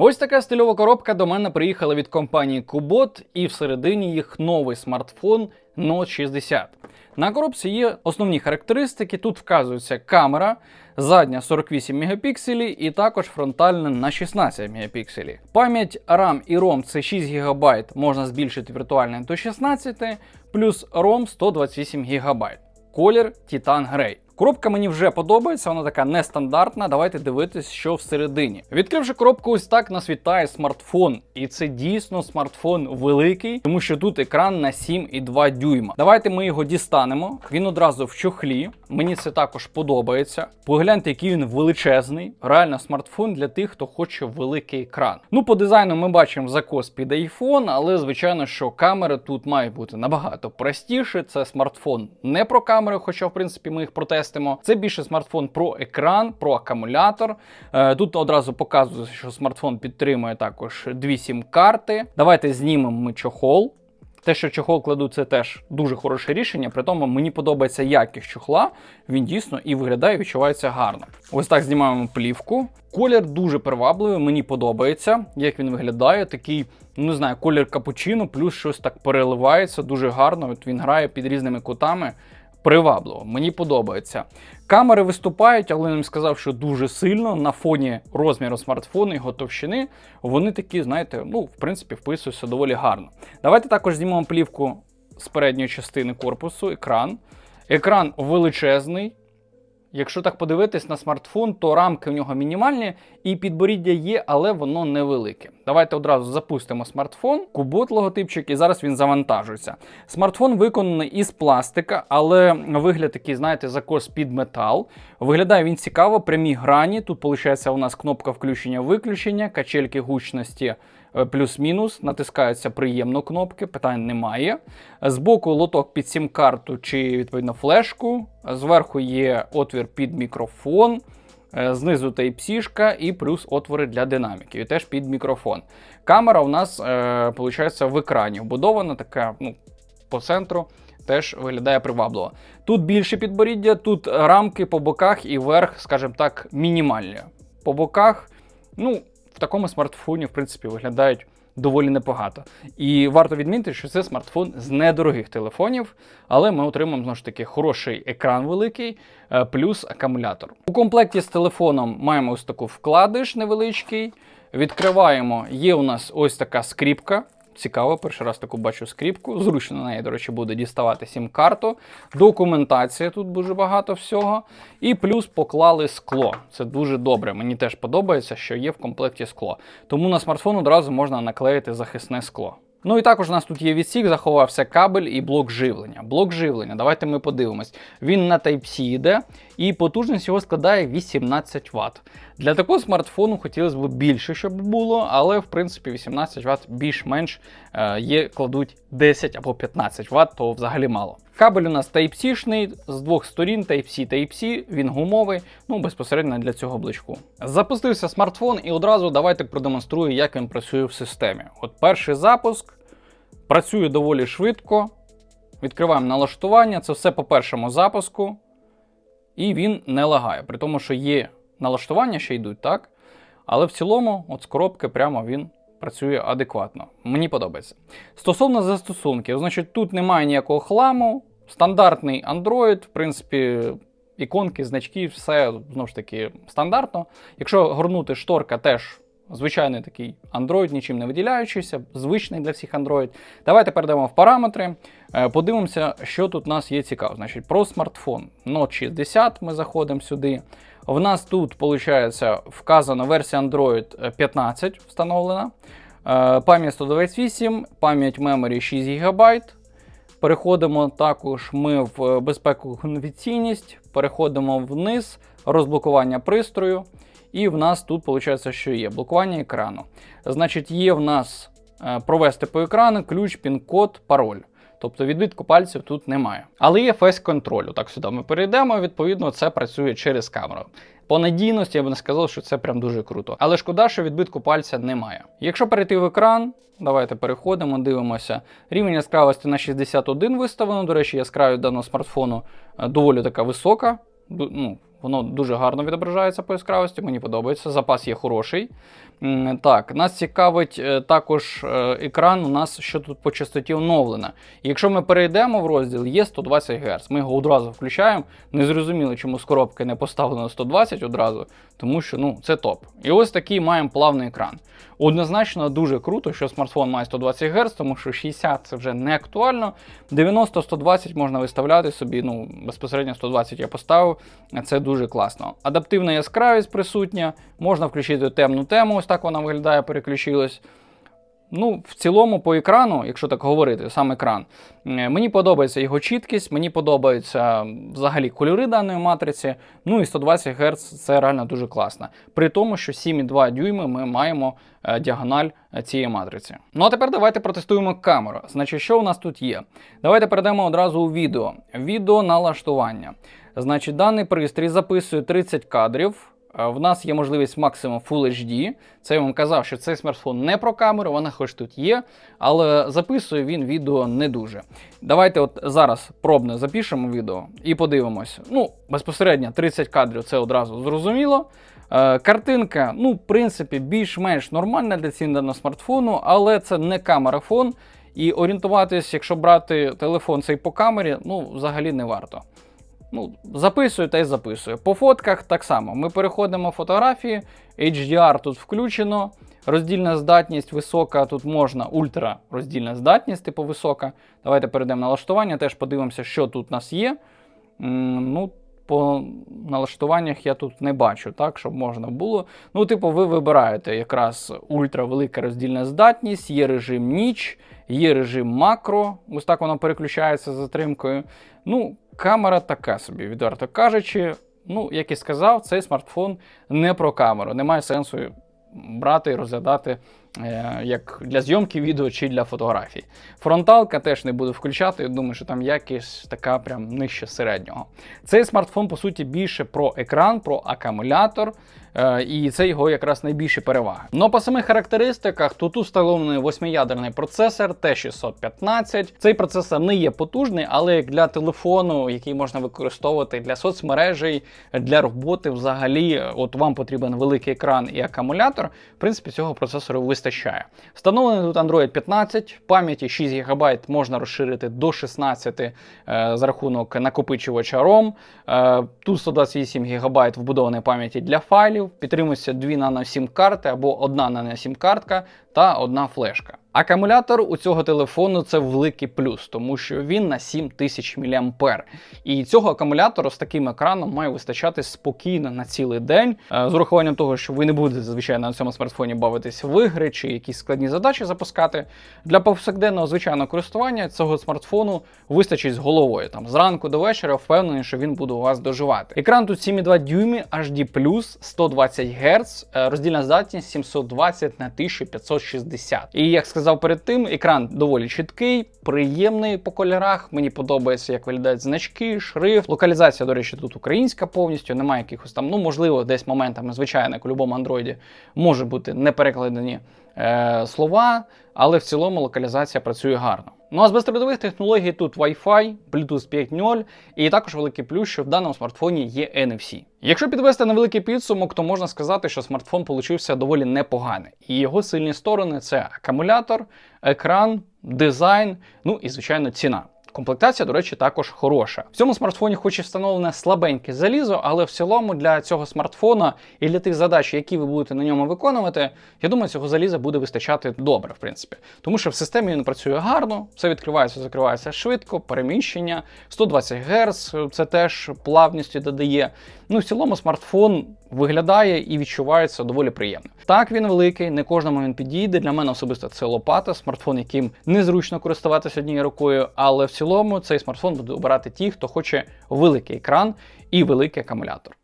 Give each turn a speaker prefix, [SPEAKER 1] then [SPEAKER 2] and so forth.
[SPEAKER 1] Ось така стильова коробка до мене приїхала від компанії Kubot, і всередині їх новий смартфон Note 60. На коробці є основні характеристики. Тут вказується камера, задня 48 мегапікселів і також фронтальна на 16 мегапікселів. Пам'ять RAM і ROM це 6 ГБ, можна збільшити віртуально до 16, плюс ROM 128 ГБ. Колір Titan Grey. Коробка мені вже подобається, вона така нестандартна. Давайте дивитись, що всередині. Відкривши коробку, ось так нас вітає смартфон. І це дійсно смартфон великий, тому що тут екран на 7,2 дюйма. Давайте ми його дістанемо. Він одразу в чохлі. Мені це також подобається. Погляньте, який він величезний. Реально смартфон для тих, хто хоче великий екран. Ну, по дизайну ми бачимо закос під iPhone, але звичайно, що камери тут мають бути набагато простіше. Це смартфон не про камери, хоча, в принципі, ми їх протестимо. Це більше смартфон про екран, про акумулятор. Е, Тут одразу показує, що смартфон підтримує також дві сім-карти. Давайте знімемо ми чохол. Те, що чохол кладу, це теж дуже хороше рішення. При тому мені подобається якість чохла. Він дійсно і виглядає, і відчувається гарно. Ось так знімаємо плівку. Колір дуже привабливий, мені подобається, як він виглядає. Такий, не знаю, колір капучино, плюс щось так переливається дуже гарно. От він грає під різними кутами. Привабливо, мені подобається. Камери виступають, але не сказав, що дуже сильно на фоні розміру смартфону і його товщини. Вони такі, знаєте, ну, в принципі, вписуються доволі гарно. Давайте також знімемо плівку з передньої частини корпусу, екран. Екран величезний. Якщо так подивитись на смартфон, то рамки в нього мінімальні і підборіддя є, але воно невелике. Давайте одразу запустимо смартфон, кубот логотипчик, і зараз він завантажується. Смартфон виконаний із пластика, але вигляд такий, знаєте, закос під метал. Виглядає він цікаво, прямі грані. Тут, виходить, у нас кнопка включення-виключення, качельки гучності. Е, Плюс-мінус, натискаються приємно кнопки, питань немає. Збоку лоток під сім-карту чи відповідно флешку. Зверху є отвір під мікрофон, е, знизу Type-C і плюс отвори для динаміків, і теж під мікрофон. Камера у нас е, виходить, в екрані вбудована така ну, по центру. Теж виглядає привабливо. Тут більше підборіддя, тут рамки по боках і верх, скажімо так, мінімальні. По боках, ну, в такому смартфоні, в принципі, виглядають доволі непогато. І варто відмітити, що це смартфон з недорогих телефонів, але ми отримаємо знову ж таки хороший екран великий, е, плюс акумулятор. У комплекті з телефоном маємо ось таку вкладиш невеличкий. Відкриваємо, є у нас ось така скріпка. Цікаво, перший раз таку бачу скріпку. Зручно на неї, до речі, буде діставати сім-карту. Документація тут дуже багато всього. І плюс поклали скло. Це дуже добре. Мені теж подобається, що є в комплекті скло. Тому на смартфон одразу можна наклеїти захисне скло. Ну і також у нас тут є відсік, заховався кабель і блок живлення. Блок живлення, давайте ми подивимось. Він на Type-C йде, і потужність його складає 18 Вт. Для такого смартфону хотілося б більше, щоб було, але в принципі 18 Вт більш-менш е, є, кладуть 10 або 15 Вт, то взагалі мало. Кабель у нас Type-C-шний, з двох сторін Type-C, Type-C, він гумовий, ну безпосередньо для цього бличку. Запустився смартфон і одразу давайте продемонструю, як він працює в системі. От перший запуск працює доволі швидко. Відкриваємо налаштування, це все по першому запуску. І він не лагає, при тому, що є налаштування, ще йдуть, так? Але в цілому, от з коробки прямо він працює адекватно. Мені подобається. Стосовно застосунків, значить, тут немає ніякого хламу. Стандартний Android, в принципі, іконки, значки, все знову ж таки стандартно. Якщо горнути шторка, теж звичайний такий Android, нічим не виділяючийся, звичний для всіх Android. Давайте перейдемо в параметри. е, Подивимося, що тут у нас є цікаво. Значить, про смартфон Note 60 ми заходимо сюди. В нас тут, виходить, вказана версія Android 15 встановлена. Е, Пам'ять 128, пам'ять memory 6 ГБ. Переходимо також ми в безпеку конфіденційність, переходимо вниз, розблокування пристрою. І в нас тут, виходить, що є блокування екрану. Значить, є в нас е, провести по екрану ключ, пін-код, пароль. Тобто відбитку пальців тут немає. Але є фейс контроль. Так сюди ми перейдемо. Відповідно, це працює через камеру. По надійності я б не сказав, що це прям дуже круто. Але шкода, що відбитку пальця немає. Якщо перейти в екран, давайте переходимо, дивимося. Рівень яскравості на 61 виставлено. До речі, яскравість даного смартфону е, доволі така висока. Ну, Воно дуже гарно відображається по яскравості, мені подобається. Запас є хороший. Так, нас цікавить е, також е, екран. У нас що тут по частоті оновлено. Якщо ми перейдемо в розділ, є 120 Гц. Ми його одразу включаємо. Не зрозуміло, чому з коробки не поставлено 120 одразу, тому що ну, це топ. І ось такий маємо плавний екран. Однозначно дуже круто, що смартфон має 120 Гц, тому що 60 це вже не актуально. 90-120 можна виставляти собі. Ну, безпосередньо 120 я поставив. Це дуже класно. Адаптивна яскравість присутня, можна включити темну тему, ось так вона виглядає, переключилась. Ну, в цілому, по екрану, якщо так говорити, сам екран, мені подобається його чіткість, мені подобаються взагалі кольори даної матриці. Ну і 120 Гц це реально дуже класно. При тому, що 7,2 дюйми ми маємо е, діагональ е, цієї матриці. Ну а тепер давайте протестуємо камеру. Значить, що у нас тут є? Давайте перейдемо одразу у відео. Відео налаштування. Значить, даний пристрій записує 30 кадрів. Е, В нас є можливість максимум Full HD. Це я вам казав, що цей смартфон не про камеру, вона хоч тут є, але записує він відео не дуже. Давайте от зараз пробно запишемо відео і подивимось. Ну, безпосередньо 30 кадрів це одразу зрозуміло. Е, картинка, ну, в принципі, більш-менш нормальна для цінного смартфону, але це не камерафон. І орієнтуватись, якщо брати телефон цей по камері, ну, взагалі не варто. Ну, записую та й записую. По фотках так само. Ми переходимо фотографії, HDR тут включено, роздільна здатність висока, тут можна ультра роздільна здатність, типу висока. Давайте перейдемо на налаштування, теж подивимося, що тут у нас є. Ну, по налаштуваннях я тут не бачу, так, щоб можна було. Ну, типу, ви вибираєте якраз ультра велика роздільна здатність, є режим ніч, є режим макро, ось так воно переключається з затримкою. Ну, камера така собі, відверто кажучи. Ну, як і сказав, цей смартфон не про камеру. Немає сенсу брати і розглядати як для зйомки відео чи для фотографій. Фронталка теж не буду включати. Я думаю, що там якість така прям нижче середнього. Цей смартфон, по суті, більше про екран, про акумулятор. е, І це його якраз найбільші переваги. Ну по самих характеристиках тут установлений восьмиядерний процесор T615. Цей процесор не є потужний, але як для телефону, який можна використовувати для соцмережей, для роботи, взагалі, от вам потрібен великий екран і акумулятор. В принципі, цього процесору вистачає. Встановлений тут Android 15, пам'яті 6 ГБ можна розширити до 16 е, за рахунок накопичувача ROM. Е, тут 128 ГБ вбудованої пам'яті для файлів. Підтримуються дві нано сім карти або одна нано сім картка та одна флешка. Акумулятор у цього телефону це великий плюс, тому що він на 7000 мА. І цього акумулятору з таким екраном має вистачати спокійно на цілий день, е, з урахуванням того, що ви не будете звичайно на цьому смартфоні бавитись в ігри чи якісь складні задачі запускати. Для повсякденного звичайного користування цього смартфону вистачить з головою. Там зранку до вечора впевнений, що він буде у вас доживати. Екран тут 7,2 дюйми, HD+, 120 Гц, роздільна здатність 720 на 1560. І як сказав перед тим, екран доволі чіткий, приємний по кольорах. Мені подобається, як виглядають значки, шрифт. Локалізація, до речі, тут українська повністю, немає якихось там, ну можливо, десь моментами, звичайно, як у будь-якому андроїді може бути не перекладені е, слова, але в цілому локалізація працює гарно. Ну а з бездротових технологій тут Wi-Fi, Bluetooth 5.0 і також великий плюс, що в даному смартфоні є NFC. Якщо підвести на великий підсумок, то можна сказати, що смартфон получився доволі непоганий. І його сильні сторони це акумулятор, екран, дизайн, ну і звичайно ціна. Комплектація, до речі, також хороша. В цьому смартфоні, хоч і встановлене слабеньке залізо, але в цілому для цього смартфона і для тих задач, які ви будете на ньому виконувати, я думаю, цього заліза буде вистачати добре, в принципі. Тому що в системі він працює гарно, все відкривається, закривається швидко, переміщення, 120 Гц, це теж плавністю додає. Ну, в цілому смартфон виглядає і відчувається доволі приємно. Так, він великий, не кожному він підійде. Для мене особисто це лопата, смартфон, яким незручно користуватися однією рукою, але в цілому цей смартфон буде обирати ті, хто хоче великий екран і великий акумулятор.